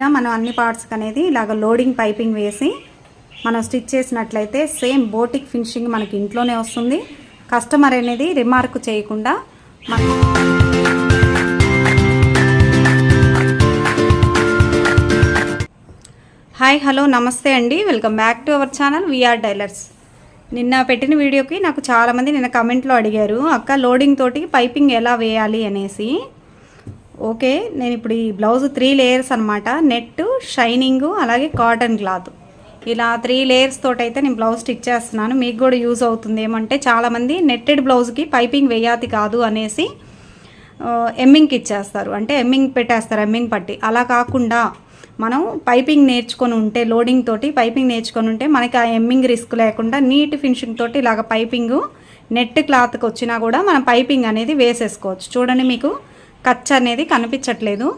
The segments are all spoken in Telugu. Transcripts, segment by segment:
ఇలా మనం అన్ని పార్ట్స్కి అనేది ఇలాగ లోడింగ్ పైపింగ్ వేసి మనం స్టిచ్ చేసినట్లయితే సేమ్ బోటిక్ ఫినిషింగ్ మనకి ఇంట్లోనే వస్తుంది. కస్టమర్ అనేది రిమార్క్ చేయకుండా మన హాయ్ హలో నమస్తే అండి. Welcome back to our channel V R dealers నిన్న పెట్టిన వీడియోకి నాకు చాలామంది నిన్న కమెంట్లో అడిగారు అక్క లోడింగ్ తోటి పైపింగ్ ఎలా వేయాలి? అనేసి. ఓకే నేను ఇప్పుడు ఈ బ్లౌజ్ త్రీ లేయర్స్ అనమాట నెట్ షైనింగ్ అలాగే కాటన్ క్లాత్ ఇలా త్రీ లేయర్స్ తోటైతే అయితే నేను బ్లౌజ్ స్టిచ్ చేస్తున్నాను. మీకు కూడా యూజ్ అవుతుంది. ఏమంటే చాలామంది నెట్టెడ్ బ్లౌజ్కి పైపింగ్ వేయాతి కాదు అనేసి ఎమ్మింగ్కి ఇచ్చేస్తారు. అంటే ఎమ్మింగ్ పెట్టేస్తారు ఎమ్మింగ్ పట్టి. అలా కాకుండా మనం పైపింగ్ నేర్చుకొని ఉంటే లోడింగ్ తోటి పైపింగ్ నేర్చుకొని ఉంటే మనకి ఆ ఎమ్మింగ్ రిస్క్ లేకుండా నీట్ ఫినిషింగ్ తోటి ఇలాగ పైపింగ్ నెట్ క్లాత్కి వచ్చినా కూడా మనం పైపింగ్ అనేది వేసేసుకోవచ్చు. చూడండి మీకు. కచ్ అనేది కనిపించట్లేదు.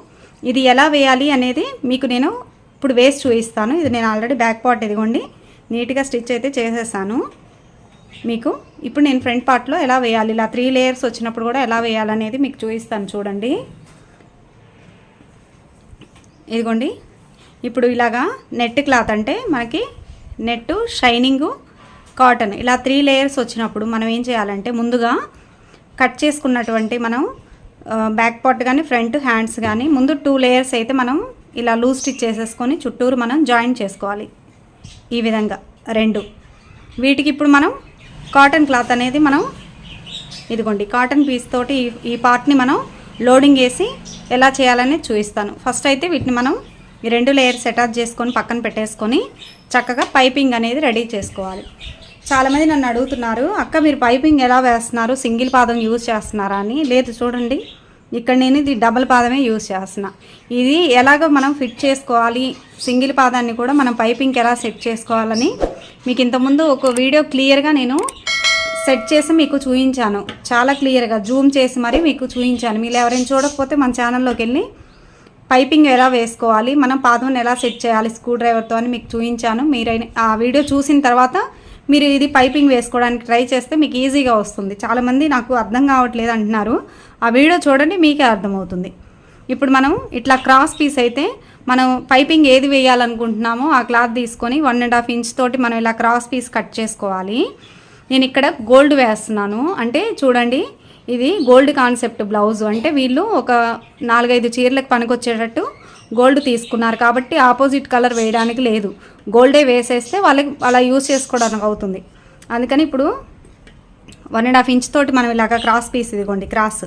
ఇది ఎలా వేయాలి అనేది మీకు నేను ఇప్పుడు వేసి చూపిస్తాను. ఇది నేను ఆల్రెడీ బ్యాక్ పార్ట్ ఇదిగోండి. నీట్గా స్టిచ్ అయితే చేసేసాను. మీకు ఇప్పుడు నేను ఫ్రంట్ పార్ట్లో ఎలా వేయాలి ఇలా త్రీ లేయర్స్ వచ్చినప్పుడు కూడా ఎలా వేయాలనేది మీకు చూపిస్తాను చూడండి. ఇదిగోండి. ఇప్పుడు ఇలాగా నెట్ క్లాత్ అంటే మనకి నెట్ షైనింగ్ కాటన్ ఇలా త్రీ లేయర్స్ వచ్చినప్పుడు మనం ఏం చేయాలంటే ముందుగా కట్ చేసుకున్నటువంటి మనం బ్యాక్ పార్ట్ కానీ ఫ్రంట్ హ్యాండ్స్ కానీ ముందు టూ లేయర్స్ అయితే మనం ఇలా లూజ్ స్టిచ్ చేసేసుకొని చుట్టూరు మనం జాయిన్ చేసుకోవాలి. ఈ విధంగా రెండు. వీటికి ఇప్పుడు మనం కాటన్ క్లాత్ అనేది మనం ఇదిగోండి కాటన్ పీస్ తోటి ఈ- ఈ పార్ట్ని మనం లోడింగ్ వేసి ఎలా చేయాలనేది చూపిస్తాను. ఫస్ట్ అయితే వీటిని మనం ఈ రెండు లేయర్స్ అటాచ్ చేసుకొని పక్కన పెట్టేసుకొని చక్కగా పైపింగ్ అనేది రెడీ చేసుకోవాలి. చాలామంది నన్ను అడుగుతున్నారు అక్క మీరు పైపింగ్ ఎలా వేస్తున్నారు? సింగిల్ పాదం యూజ్ చేస్తున్నారా? అని. లేదు చూడండి. ఇక్కడ నేను ఇది డబల్ పాదమే యూజ్ చేస్తున్న. ఇది ఎలాగో మనం ఫిట్ చేసుకోవాలి సింగిల్ పాదాన్ని కూడా మనం పైపింగ్కి ఎలా సెట్ చేసుకోవాలని మీకు ఇంతకుముందు ఒక వీడియో క్లియర్గా నేను సెట్ చేసి మీకు చూపించాను చాలా క్లియర్గా జూమ్ చేసి మరీ మీకు చూపించాను మీరు ఎవరైనా చూడకపోతే మన ఛానల్లోకి వెళ్ళి పైపింగ్ ఎలా వేసుకోవాలి మనం పాదం ఎలా సెట్ చేయాలి స్క్రూ డ్రైవర్తో అని మీకు చూపించాను మీరు ఆ వీడియో చూసిన తర్వాత మీరు ఇది పైపింగ్ వేసుకోవడానికి ట్రై చేస్తే మీకు ఈజీగా వస్తుంది. చాలామంది నాకు అర్థం కావట్లేదు అంటున్నారు. ఆ వీడియో చూడండి మీకే అర్థమవుతుంది. ఇప్పుడు మనం ఇట్లా క్రాస్ పీస్ అయితే మనం పైపింగ్ ఏది వేయాలనుకుంటున్నామో ఆ క్లాత్ తీసుకొని వన్ అండ్ హాఫ్ ఇంచ్ తోటి మనం ఇలా క్రాస్ పీస్ కట్ చేసుకోవాలి. నేను ఇక్కడ గోల్డ్ వేస్తున్నాను. అంటే చూడండి ఇది గోల్డ్ కాన్సెప్ట్ బ్లౌజ్. అంటే వీళ్ళు ఒక నాలుగైదు చీరలకు పనికొచ్చేటట్టు గోల్డ్ తీసుకున్నారు. కాబట్టి ఆపోజిట్ కలర్ వేయడానికి లేదు. గోల్డే వేసేస్తే వాళ్ళకి అలా యూజ్ చేసుకోవడానికి అవుతుంది. అందుకని ఇప్పుడు వన్ అండ్ హాఫ్ ఇంచ్ తోటి మనం ఇలాగ క్రాస్ పీస్ ఇదిగోండి క్రాస్.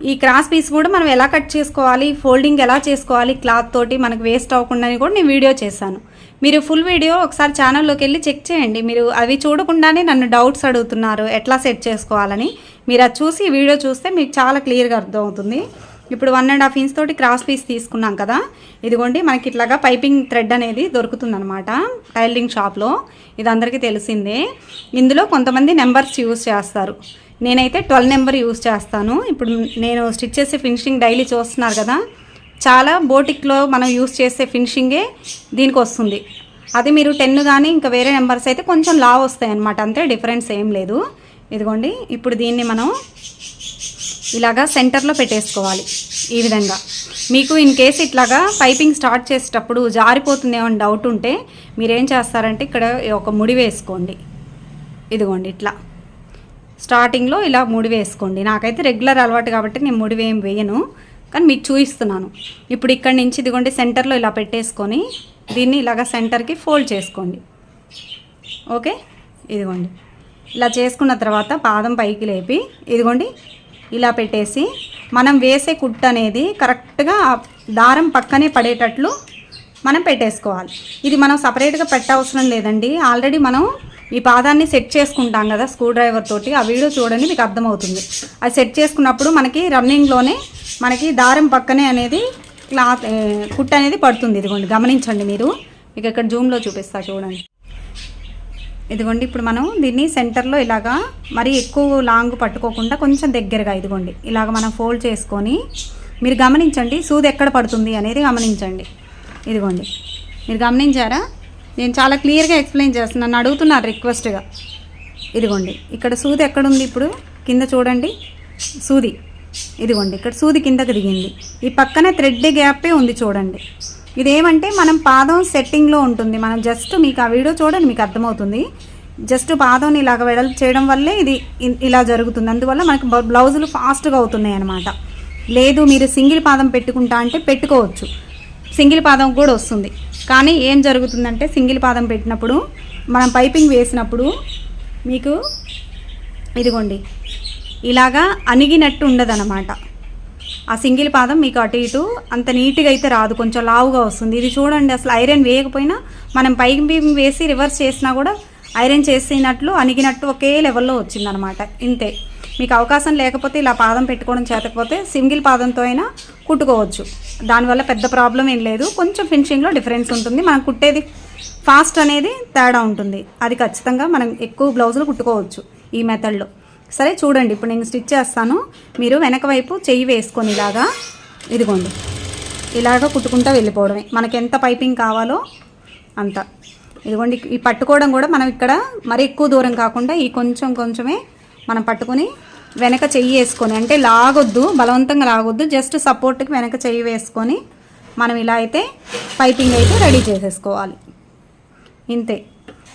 ఈ క్రాస్ పీస్ కూడా మనం ఎలా కట్ చేసుకోవాలి ఫోల్డింగ్ ఎలా చేసుకోవాలి క్లాత్ తోటి మనకు వేస్ట్ అవ్వకుండా కూడా నేను వీడియో చేశాను. మీరు ఫుల్ వీడియో ఒకసారి ఛానల్లోకి వెళ్ళి చెక్ చేయండి. మీరు అవి చూడకుండానే నన్ను డౌట్స్ అడుగుతున్నారు ఎట్లా సెట్ చేసుకోవాలని. మీరు అది చూసి వీడియో చూస్తే మీకు చాలా క్లియర్గా అర్థమవుతుంది. ఇప్పుడు వన్ అండ్ హాఫ్ ఇంచ్ తోటి క్రాస్ పీస్ తీసుకున్నాం కదా. ఇదిగోండి మనకి ఇట్లాగా పైపింగ్ థ్రెడ్ అనేది దొరుకుతుందనమాట టైలరింగ్ షాప్లో. ఇది అందరికీ తెలిసిందే. ఇందులో కొంతమంది నెంబర్స్ యూస్ చేస్తారు. నేనైతే ట్వెల్వ్ నెంబర్ యూస్ చేస్తాను. ఇప్పుడు నేను స్టిచ్ చేసే ఫినిషింగ్ డైలీ చూస్తున్నారు కదా చాలా బోటిక్లో మనం యూస్ చేసే ఫినిషింగే దీనికి వస్తుంది. అది మీరు టెన్ కానీ ఇంకా వేరే నెంబర్స్ అయితే కొంచెం లావ్ వస్తాయి అన్నమాట అంతే డిఫరెన్స్ ఏం లేదు. ఇదిగోండి ఇప్పుడు దీన్ని మనం ఇలాగా సెంటర్లో పెట్టేసుకోవాలి ఈ విధంగా. మీకు ఇన్ కేసు ఇట్లాగా పైపింగ్ స్టార్ట్ చేసేటప్పుడు జారిపోతుందేమో డౌట్ ఉంటే మీరేం చేస్తారంటే ఇక్కడ ఒక ముడి వేసుకోండి. ఇదిగోండి ఇట్లా. స్టార్టింగ్లో ఇలా ముడి వేసుకోండి. నాకైతే రెగ్యులర్ అలవాటు కాబట్టి నేను ముడి వేయం వేయను. కానీ మీకు చూపిస్తున్నాను. ఇప్పుడు ఇక్కడి నుంచి ఇదిగోండి సెంటర్లో ఇలా పెట్టేసుకొని దీన్ని ఇలాగ సెంటర్కి ఫోల్డ్ చేసుకోండి. ఓకే? ఇదిగోండి. ఇలా చేసుకున్న తర్వాత పాదం పైకి లేపి ఇదిగోండి ఇలా పెట్టేసి మనం వేసే కుట్టు అనేది కరెక్ట్గా దారం పక్కనే పడేటట్లు మనం పెట్టేసుకోవాలి. ఇది మనం సపరేట్గా పెట్టవసరం లేదండి. ఆల్రెడీ మనం ఈ పాదాన్ని సెట్ చేసుకుంటాం కదా స్క్రూ డ్రైవర్ తోటి. ఆ వీడియో చూడండి మీకు అర్థమవుతుంది. అది సెట్ చేసుకున్నప్పుడు మనకి రన్నింగ్లోనే మనకి దారం పక్కనే అనేది క్లాత్ కుట్ అనేది పడుతుంది. ఇదిగోండి గమనించండి మీరు. మీకు ఇక్కడ జూమ్లో చూపిస్తా చూడండి. ఇదిగోండి ఇప్పుడు మనం దీన్ని సెంటర్లో ఇలాగా మరి ఎక్కువ లాంగ్ పట్టుకోకుండా కొంచెం దగ్గరగా ఇదిగోండి ఇలాగ మనం ఫోల్డ్ చేసుకొని మీరు గమనించండి సూది ఎక్కడ పడుతుంది అనేది గమనించండి. ఇదిగోండి మీరు గమనించారా? నేను చాలా క్లియర్గా ఎక్స్ప్లెయిన్ చేస్తున్నాను నన్ను అడుగుతున్నారు రిక్వెస్ట్గా. ఇదిగోండి ఇక్కడ సూది ఎక్కడుంది ఇప్పుడు? కింద చూడండి. సూది ఇదిగోండి ఇక్కడ సూది కిందకు దిగింది. ఈ పక్కనే థ్రెడ్ గ్యాపే ఉంది చూడండి. ఇదేమంటే మనం పాదం సెట్టింగ్లో ఉంటుంది. మనం జస్ట్ మీకు ఆ వీడియో చూడండి మీకు అర్థమవుతుంది. జస్ట్ పాదం ఇలాగ వెడల్ చేయడం వల్లే ఇది ఇలా జరుగుతుంది. అందువల్ల మనకి బ్లౌజులు ఫాస్ట్గా అవుతున్నాయి అనమాట లేదు మీరు సింగిల్ పాదం పెట్టుకుంటా అంటే పెట్టుకోవచ్చు. సింగిల్ పాదం కూడా వస్తుంది. కానీ ఏం జరుగుతుందంటే సింగిల్ పాదం పెట్టినప్పుడు మనం పైపింగ్ వేసినప్పుడు మీకు ఇదిగోండి ఇలాగా అణిగినట్టు ఉండదన్నమాట. ఆ సింగిల్ పాదం మీకు అటు ఇటు అంత నీట్గా అయితే రాదు కొంచెం లావుగా వస్తుంది. ఇది చూడండి అసలు ఐరన్ వేయకపోయినా మనం పైపింగ్ వేసి రివర్స్ చేసినా కూడా ఐరన్ చేసినట్లు అణిగినట్టు ఒకే లెవెల్లో వచ్చిందనమాట ఇంతే. మీకు అవకాశం లేకపోతే ఇలా పాదం పెట్టుకోవడం చేతకపోతే సింగిల్ పాదంతో అయినా కుట్టుకోవచ్చు. దానివల్ల పెద్ద ప్రాబ్లం ఏం లేదు. కొంచెం ఫినిషింగ్లో డిఫరెన్స్ ఉంటుంది. మనం కుట్టేది ఫాస్ట్ అనేది తేడా ఉంటుంది. అది ఖచ్చితంగా మనం ఎక్కువ బ్లౌజులు కుట్టుకోవచ్చు ఈ మెథడ్లో సరే చూడండి. ఇప్పుడు నేను స్టిచ్ చేస్తాను. మీరు వెనక వైపు చెయ్యి వేసుకొని ఇలాగా ఇదిగోండి. ఇలాగ కుట్టుకుంటూ వెళ్ళిపోవడమే. మనకి ఎంత పైపింగ్ కావాలో అంత. ఇదిగోండి. ఈ పట్టుకోవడం కూడా మనం ఇక్కడ మరి ఎక్కువ దూరం కాకుండా ఈ కొంచెం కొంచెమే మనం పట్టుకొని వెనక చెయ్యి వేసుకొని అంటే లాగొద్దు బలవంతంగా లాగొద్దు జస్ట్ సపోర్ట్కి వెనక చెయ్యి వేసుకొని మనం ఇలా అయితే పైపింగ్ అయితే రెడీ చేసేసుకోవాలి. ఇంతే.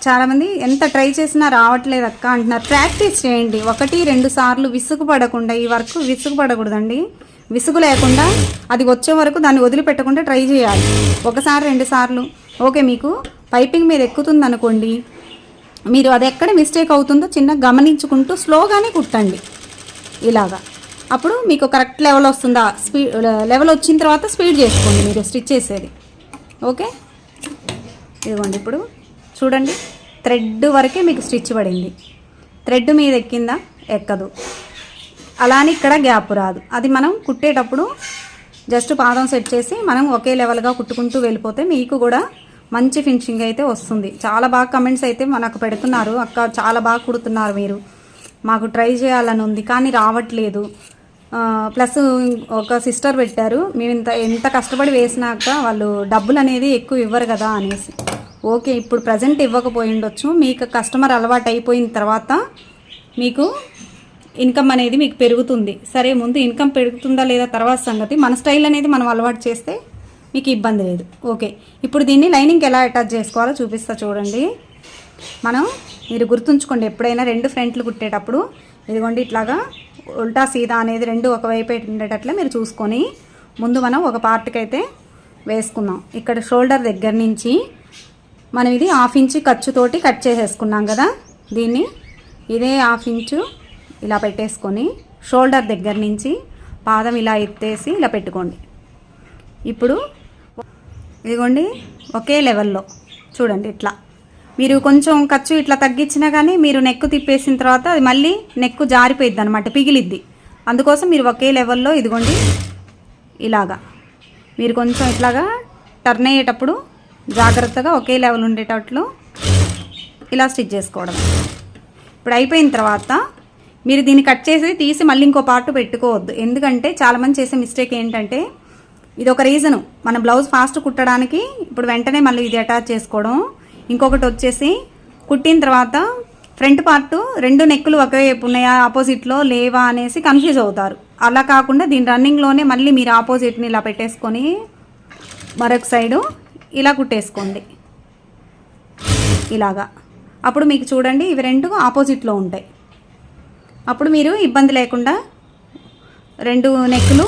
చాలామంది ఎంత ట్రై చేసినా రావట్లేదు అక్క అంటున్నారు. ప్రాక్టీస్ చేయండి. ఒకటి రెండు సార్లు విసుగు పడకుండా ఈ వర్క్ విసుగు పడకూడదండి. విసుగు లేకుండా అది వచ్చే వరకు దాన్ని వదిలిపెట్టకుండా ట్రై చేయాలి. ఒకసారి రెండు సార్లు. ఓకే మీకు పైపింగ్ మీద ఎక్కుతుంది అనుకోండి మీరు అది ఎక్కడ మిస్టేక్ అవుతుందో చిన్న గమనించుకుంటూ స్లోగానే కుట్టండి. ఇలాగా. అప్పుడు మీకు కరెక్ట్ లెవెల్ వస్తుందా? స్పీడ్ లెవెల్ వచ్చిన తర్వాత స్పీడ్ చేసుకోండి మీరు స్టిచ్ చేసేది. ఓకే ఇదిగోండి ఇప్పుడు చూడండి థ్రెడ్ వరకే మీకు స్టిచ్ పడింది. థ్రెడ్ మీద ఎక్కిందా? ఎక్కదు. అలానే ఇక్కడ గ్యాప్ రాదు. అది మనం కుట్టేటప్పుడు జస్ట్ పాదం సెట్ చేసి మనం ఒకే లెవెల్గా కుట్టుకుంటూ వెళ్ళిపోతే మీకు కూడా మంచి ఫినిషింగ్ అయితే వస్తుంది. చాలా బాగా కమెంట్స్ అయితే మనకు పెడుతున్నారు. అక్క చాలా బాగా కుడుతున్నారు మీరు. మాకు ట్రై చేయాలని ఉంది కానీ రావట్లేదు. ప్లస్ ఒక సిస్టర్ పెట్టారు మేము ఇంత ఎంత కష్టపడి వేసినాక వాళ్ళు డబ్బులు అనేది ఎక్కువ ఇవ్వరు కదా అనేసి. ఓకే ఇప్పుడు ప్రజెంట్ ఇవ్వకపోయి ఉండొచ్చు మీకు కస్టమర్ అలవాటు అయిపోయిన తర్వాత మీకు ఇన్కమ్ అనేది మీకు పెరుగుతుంది. సరే ముందు ఇన్కమ్ పెరుగుతుందా లేదా తర్వాత సంగతి మన స్టైల్ అనేది మనం అలవాటు చేస్తే మీకు ఇబ్బంది లేదు. ఓకే ఇప్పుడు దీన్ని లైనింగ్కి ఎలా అటాచ్ చేసుకోవాలో చూపిస్తా చూడండి. మనం మీరు గుర్తుంచుకోండి ఎప్పుడైనా రెండు ఫ్రంట్లు కుట్టేటప్పుడు ఇదిగోండి ఇట్లాగా ఉల్టా సీదా అనేది రెండు ఒకవైపు ఉండేటట్లే మీరు చూసుకొని ముందు మనం ఒక పార్ట్కి అయితే వేసుకుందాం. ఇక్కడ షోల్డర్ దగ్గర నుంచి మనం ఇది హాఫ్ ఇంచు ఖర్చుతోటి కట్ చేసేసుకున్నాం కదా దీన్ని ఇదే హాఫ్ ఇంచు ఇలా పెట్టేసుకొని షోల్డర్ దగ్గర నుంచి పాదం ఇలా ఎత్తేసి ఇలా పెట్టుకోండి. ఇప్పుడు ఇదిగోండి ఒకే లెవెల్లో చూడండి ఇట్లా. మీరు కొంచెం ఖర్చు ఇట్లా తగ్గించినా కానీ మీరు నెక్కు తిప్పేసిన తర్వాత అది మళ్ళీ నెక్కు జారిపోయిద్ది అనమాట పిగిలిద్ది. అందుకోసం మీరు ఒకే లెవెల్లో ఇదిగోండి ఇలాగా. మీరు కొంచెం ఇట్లాగా టర్న్ అయ్యేటప్పుడు జాగ్రత్తగా ఒకే లెవెల్ ఉండేటట్లు ఇలా స్టిచ్ చేసుకోవడం. ఇప్పుడు అయిపోయిన తర్వాత మీరు దీన్ని కట్ చేసి తీసి మళ్ళీ ఇంకో పార్ట్ పెట్టుకోవద్దు. ఎందుకంటే చాలామంది చేసే మిస్టేక్ ఏంటంటే ఇది ఒక రీజను. మన బ్లౌజ్ ఫాస్ట్ కుట్టడానికి ఇప్పుడు వెంటనే మళ్ళీ ఇది అటాచ్ చేసుకోవడం. ఇంకొకటి వచ్చేసి కుట్టిన తర్వాత ఫ్రంట్ పార్ట్ రెండు నెక్కులు ఒకవైపు ఉన్నాయా ఆపోజిట్లో లేవా అనేసి కన్ఫ్యూజ్ అవుతారు. అలా కాకుండా దీని రన్నింగ్లోనే మళ్ళీ మీరు ఆపోజిట్ని ఇలా పెట్టేసుకొని మరొక సైడు ఇలా కుట్టేసుకోండి. ఇలాగా. అప్పుడు మీకు చూడండి ఇవి రెండు ఆపోజిట్లో ఉంటాయి. అప్పుడు మీరు ఇబ్బంది లేకుండా రెండు నెక్కులు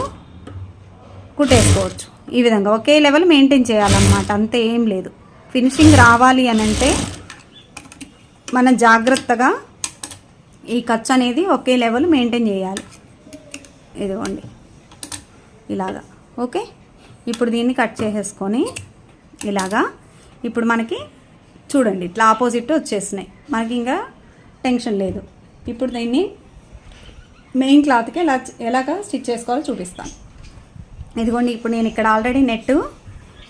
కుట్టేసుకోవచ్చు. ఈ విధంగా ఒకే లెవెల్ మెయింటైన్ చేయాలన్నమాట అంతే ఏం లేదు. ఫినిషింగ్ రావాలి అని అంటే మనం జాగ్రత్తగా ఈ ఖర్చు అనేది ఒకే లెవెల్ మెయింటైన్ చేయాలి. ఇదిగోండి. ఇలాగా. ఓకే? ఇప్పుడు దీన్ని కట్ చేసేసుకొని ఇలాగా. ఇప్పుడు మనకి చూడండి ఇట్లా ఆపోజిట్ వచ్చేసినాయి. మనకి ఇంకా టెన్షన్ లేదు. ఇప్పుడు దీన్ని మెయిన్ క్లాత్కి ఎలా ఎలాగా స్టిచ్ చేసుకోవాలో చూపిస్తాను. ఇదిగోండి ఇప్పుడు నేను ఇక్కడ ఆల్రెడీ నెట్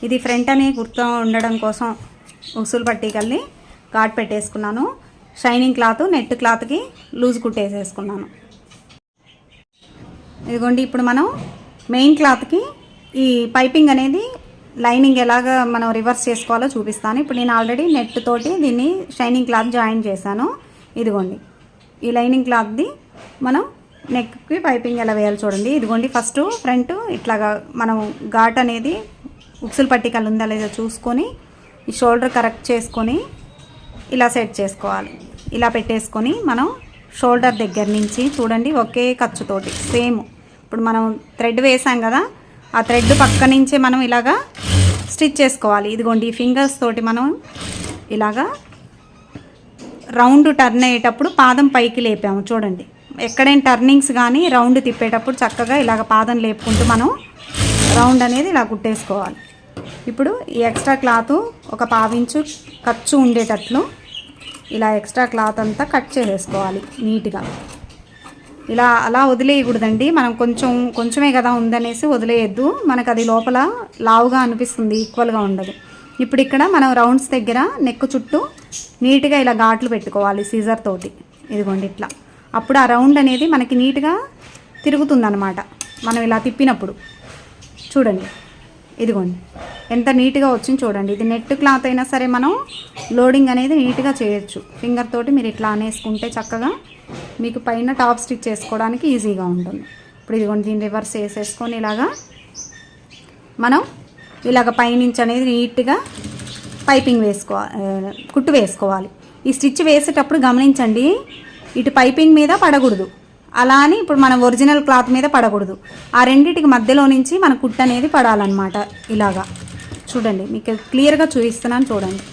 ఇది ఫ్రంట్ అని గుర్తు ఉండడం కోసం ఉసులు పట్టికల్ని ఘాట్ పెట్టేసుకున్నాను. షైనింగ్ క్లాత్ నెట్ క్లాత్కి లూజ్ కుట్టేసేసుకున్నాను ఇదిగోండి ఇప్పుడు మనం మెయిన్ క్లాత్కి ఈ పైపింగ్ అనేది లైనింగ్ ఎలాగ మనం రివర్స్ చేసుకోవాలో చూపిస్తాను. ఇప్పుడు నేను ఆల్రెడీ నెట్ తోటి దీన్ని షైనింగ్ క్లాత్ జాయిన్ చేశాను. ఇదిగోండి ఈ లైనింగ్ క్లాత్ది మనం నెక్కి పైపింగ్ ఎలా వేయాలి చూడండి. ఇదిగోండి ఫస్ట్ ఫ్రంట్ ఇట్లాగా మనం ఘాట్ అనేది ఉక్సులు పట్టికలు ఉందా లేదో చూసుకొని ఈ షోల్డర్ కరెక్ట్ చేసుకొని ఇలా సెట్ చేసుకోవాలి. ఇలా పెట్టేసుకొని మనం షోల్డర్ దగ్గర నుంచి చూడండి ఒకే ఖర్చుతోటి సేమ్. ఇప్పుడు మనం థ్రెడ్ వేసాం కదా ఆ థ్రెడ్ పక్క నుంచే మనం ఇలాగా స్టిచ్ చేసుకోవాలి. ఇదిగోండి ఈ ఫింగర్స్ తోటి మనం ఇలాగా రౌండ్ టర్న్ అయ్యేటప్పుడు పాదం పైకి లేపాము చూడండి. ఎక్కడైనా టర్నింగ్స్ కానీ రౌండ్ తిప్పేటప్పుడు చక్కగా ఇలాగ పాదం లేపుకుంటూ మనం రౌండ్ అనేది ఇలా కుట్టేసుకోవాలి. ఇప్పుడు ఈ ఎక్స్ట్రా క్లాత్ ఒక పావించు ఖర్చు ఉండేటట్లు ఇలా ఎక్స్ట్రా క్లాత్ అంతా కట్ చేసేసుకోవాలి నీట్గా. ఇలా అలా వదిలేయకూడదండి. మనం కొంచెం కొంచెమే కదా ఉందనేసి వదిలేయద్దు. మనకు అది లోపల లావుగా అనిపిస్తుంది ఈక్వల్గా ఉండదు. ఇప్పుడు ఇక్కడ మనం రౌండ్స్ దగ్గర నెక్ చుట్టూ నీట్గా ఇలా ఘాట్లు పెట్టుకోవాలి సీజర్ తోటి. ఇదిగోండి ఇట్లా. అప్పుడు ఆ రౌండ్ అనేది మనకి నీట్గా తిరుగుతుందన్నమాట. మనం ఇలా తిప్పినప్పుడు. చూడండి. ఇదిగోండి. ఎంత నీట్గా వచ్చింది చూడండి. ఇది నెట్ క్లాత్ అయినా సరే మనం లోడింగ్ అనేది నీట్గా చేయొచ్చు. ఫింగర్ తోటి మీరు ఇట్లా అనేసుకుంటే చక్కగా మీకు పైన టాప్ స్టిచ్ చేసుకోవడానికి ఈజీగా ఉంటుంది. ఇప్పుడు ఇదిగోండి దీన్ని రివర్స్ వేసేసుకొని ఇలాగా మనం ఇలాగ పైనుంచి అనేది నీట్గా పైపింగ్ వేసుకోవాలి కుట్టు వేసుకోవాలి. ఈ స్టిచ్ వేసేటప్పుడు గమనించండి ఇటు పైపింగ్ మీద పడకూడదు. అలా అని ఇప్పుడు మనం ఒరిజినల్ క్లాత్ మీద పడకూడదు. ఆ రెండింటికి మధ్యలో నుంచి మన కుట్టు అనేది పడాలన్నమాట ఇలాగా. చూడండి మీకు క్లియర్గా చూపిస్తున్నాను చూడండి.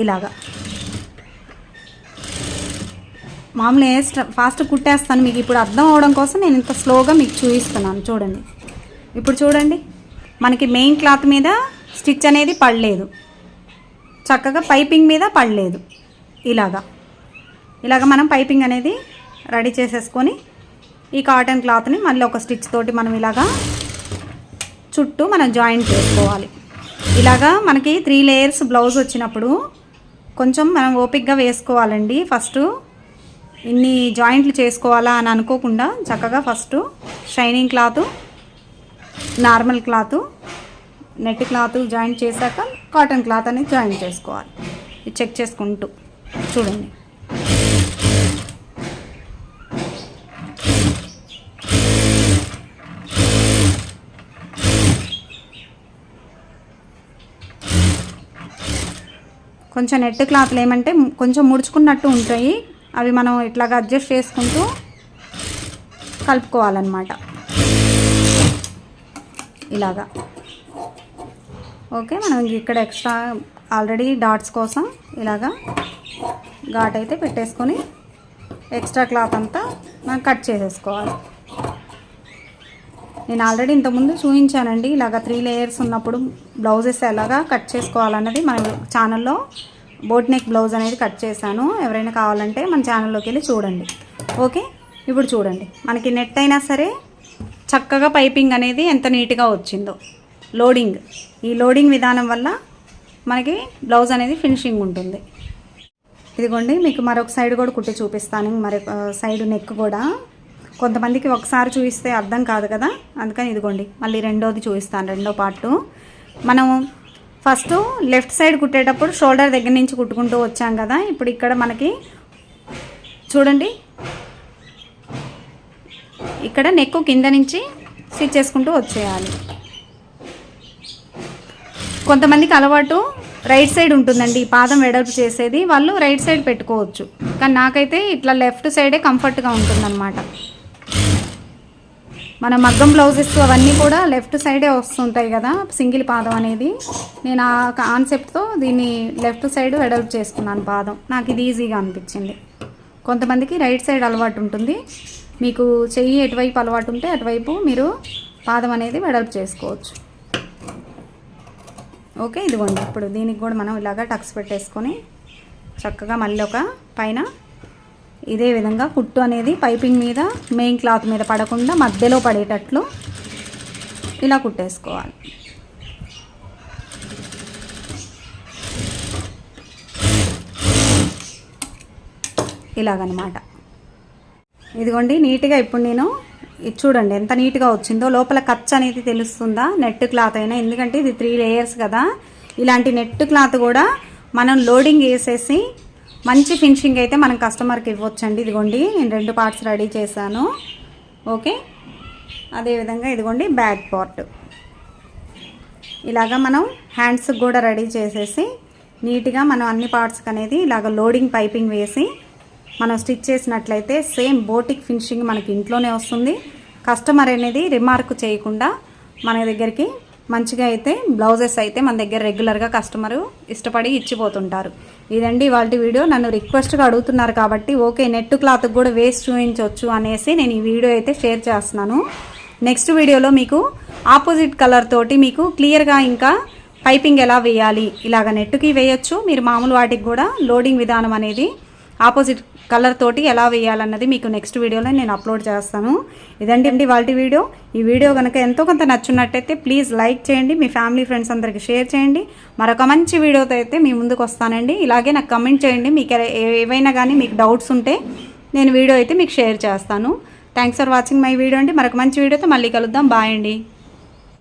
ఇలాగా. మామూలు ఫాస్ట్ కుట్టేస్తాను మీకు ఇప్పుడు అర్థం అవడం కోసం నేను ఇంత స్లోగా మీకు చూపిస్తున్నాను చూడండి. ఇప్పుడు చూడండి మనకి మెయిన్ క్లాత్ మీద స్టిచ్ అనేది పడలేదు. చక్కగా పైపింగ్ మీద పడలేదు. ఇలాగా. ఇలాగ మనం పైపింగ్ అనేది రెడీ చేసేసుకొని ఈ కాటన్ క్లాత్ని మళ్ళీ ఒక స్టిచ్ తోటి మనం ఇలాగా చుట్టూ మనం జాయింట్ చేసుకోవాలి. ఇలాగా మనకి త్రీ లేయర్స్ బ్లౌజ్ వచ్చినప్పుడు కొంచెం మనం ఓపిక్గా వేసుకోవాలండి. ఫస్ట్ ఇన్ని జాయింట్లు చేసుకోవాలా అని అనుకోకుండా చక్కగా first shining cloth normal cloth net cloth joint చేశాక కాటన్ క్లాత్ అనేది జాయింట్ చేసుకోవాలి. ఇది చెక్ చేసుకుంటూ చూడండి. కొంచెం నెట్ క్లాత్లు ఏమంటే కొంచెం ముడుచుకున్నట్టు ఉంటాయి. అవి మనం ఇట్లాగా అడ్జస్ట్ చేసుకుంటూ కలుపుకోవాలన్నమాట. ఇలాగా. ఓకే మనం ఇక్కడ ఎక్స్ట్రా ఆల్రెడీ డాట్స్ కోసం ఇలాగా ఘాట్ అయితే పెట్టేసుకొని ఎక్స్ట్రా క్లాత్ అంతా మనం కట్ చేసేసుకోవాలి. నేను ఆల్రెడీ ఇంతకుముందు చూపించానండి ఇలాగ త్రీ లేయర్స్ ఉన్నప్పుడు బ్లౌజెస్ ఎలాగా కట్ చేసుకోవాలన్నది మన ఛానల్లో బోట్ నెక్ బ్లౌజ్ అనేది కట్ చేశాను. ఎవరైనా కావాలంటే మన ఛానల్లోకి వెళ్ళి చూడండి. ఓకే ఇప్పుడు చూడండి. మనకి నెట్ అయినా సరే చక్కగా పైపింగ్ అనేది ఎంత నీట్గా వచ్చిందో. లోడింగ్ ఈ లోడింగ్ విధానం వల్ల మనకి బ్లౌజ్ అనేది ఫినిషింగ్ ఉంటుంది. ఇదిగోండి మీకు మరొక సైడ్ కూడా కుట్టి చూపిస్తాను. మరొక సైడ్ నెక్ కూడా. కొంతమందికి ఒకసారి చూపిస్తే అర్థం కాదు కదా? అందుకని ఇదిగోండి మళ్ళీ రెండోది చూపిస్తాను రెండో పార్టు మనం ఫస్ట్ లెఫ్ట్ సైడ్ కుట్టేటప్పుడు షోల్డర్ దగ్గర నుంచి కుట్టుకుంటూ వచ్చాం కదా? ఇప్పుడు ఇక్కడ మనకి చూడండి. ఇక్కడ నెక్ కింద నుంచి స్టిచ్ చేసుకుంటూ వచ్చేయాలి. కొంతమందికి అలవాటు రైట్ సైడ్ ఉంటుందండి ఈ పాదం వెడల్పు చేసేది. వాళ్ళు రైట్ సైడ్ పెట్టుకోవచ్చు. కానీ నాకైతే ఇట్లా లెఫ్ట్ సైడే కంఫర్ట్గా ఉంటుందన్నమాట. మన మగ్గం బ్లౌజెస్ అవన్నీ కూడా లెఫ్ట్ సైడే వస్తుంటాయి కదా సింగిల్ పాదం అనేది. నేను ఆ కాన్సెప్ట్తో దీన్ని లెఫ్ట్ సైడ్ వెడల్పు చేసుకున్నాను పాదం. నాకు ఇది ఈజీగా అనిపించింది. కొంతమందికి రైట్ సైడ్ అలవాటు ఉంటుంది. మీకు చెయ్యి ఎటువైపు అలవాటు ఉంటే అటువైపు మీరు పాదం అనేది వెడల్పు చేసుకోవచ్చు. ఓకే ఇదిగోండి. ఇప్పుడు దీనికి కూడా మనం ఇలాగ టక్స్ పెట్టేసుకొని చక్కగా మళ్ళీ ఒక పైన ఇదే విధంగా కుట్టు అనేది పైపింగ్ మీద మెయిన్ క్లాత్ మీద పడకుండా మధ్యలో పడేటట్లు ఇలా కుట్టేసుకోవాలి. ఇలాగనమాట. ఇదిగోండి నీట్గా ఇప్పుడు నేను ఇది చూడండి ఎంత నీట్గా వచ్చిందో. లోపల ఖర్చు అనేది తెలుస్తుందా? నెట్ క్లాత్ అయినా ఎందుకంటే ఇది త్రీ లేయర్స్ కదా. ఇలాంటి నెట్ క్లాత్ కూడా మనం లోడింగ్ వేసేసి మంచి ఫినిషింగ్ అయితే మనం కస్టమర్కి ఇవ్వచ్చండి. ఇదిగోండి నేను రెండు పార్ట్స్ రెడీ చేశాను. ఓకే? అదేవిధంగా ఇదిగోండి బ్యాక్ పార్ట్. ఇలాగా మనం హ్యాండ్స్ కూడా రెడీ చేసేసి నీట్గా మనం అన్ని పార్ట్స్కి అనేది ఇలాగ లోడింగ్ పైపింగ్ వేసి మనం స్టిచ్ చేసినట్లయితే సేమ్ బోటిక్ ఫినిషింగ్ మనకి ఇంట్లోనే వస్తుంది. కస్టమర్ అనేది రిమార్క్ చేయకుండా మన దగ్గరికి మంచిగా అయితే బ్లౌజెస్ అయితే మన దగ్గర రెగ్యులర్గా కస్టమరు ఇష్టపడి ఇచ్చిపోతుంటారు. ఇదండి వాళ్ళ వీడియో. నన్ను రిక్వెస్ట్గా అడుగుతున్నారు కాబట్టి ఓకే నెట్ క్లాత్కి కూడా వేస్ట్ చూపించవచ్చు అనేసి నేను ఈ వీడియో అయితే షేర్ చేస్తున్నాను. నెక్స్ట్ వీడియోలో మీకు ఆపోజిట్ కలర్ తోటి మీకు క్లియర్గా ఇంకా పైపింగ్ ఎలా వేయాలి? ఇలాగ నెట్టుకి వేయొచ్చు. మీరు మామూలు వాటికి కూడా లోడింగ్ విధానం అనేది ఆపోజిట్ కలర్ తోటి ఎలా వేయాలన్నది మీకు నెక్స్ట్ వీడియోలో నేను అప్లోడ్ చేస్తాను. ఇదండి అండి వాళ్ళ వీడియో. ఈ వీడియో కనుక ఎంతో కొంత నచ్చున్నట్టయితే ప్లీజ్ లైక్ చేయండి మీ ఫ్యామిలీ ఫ్రెండ్స్ అందరికి షేర్ చేయండి. మరొక మంచి వీడియోతో అయితే మీ ముందుకు వస్తానండి. ఇలాగే నాకు కమెంట్ చేయండి మీకు ఏ- ఏవైనా కానీ మీకు డౌట్స్ ఉంటే నేను వీడియో అయితే మీకు షేర్ చేస్తాను. Thanks for watching my video అండి. మరొక మంచి వీడియోతో మళ్ళీ కలుద్దాం. బాయ్ అండి.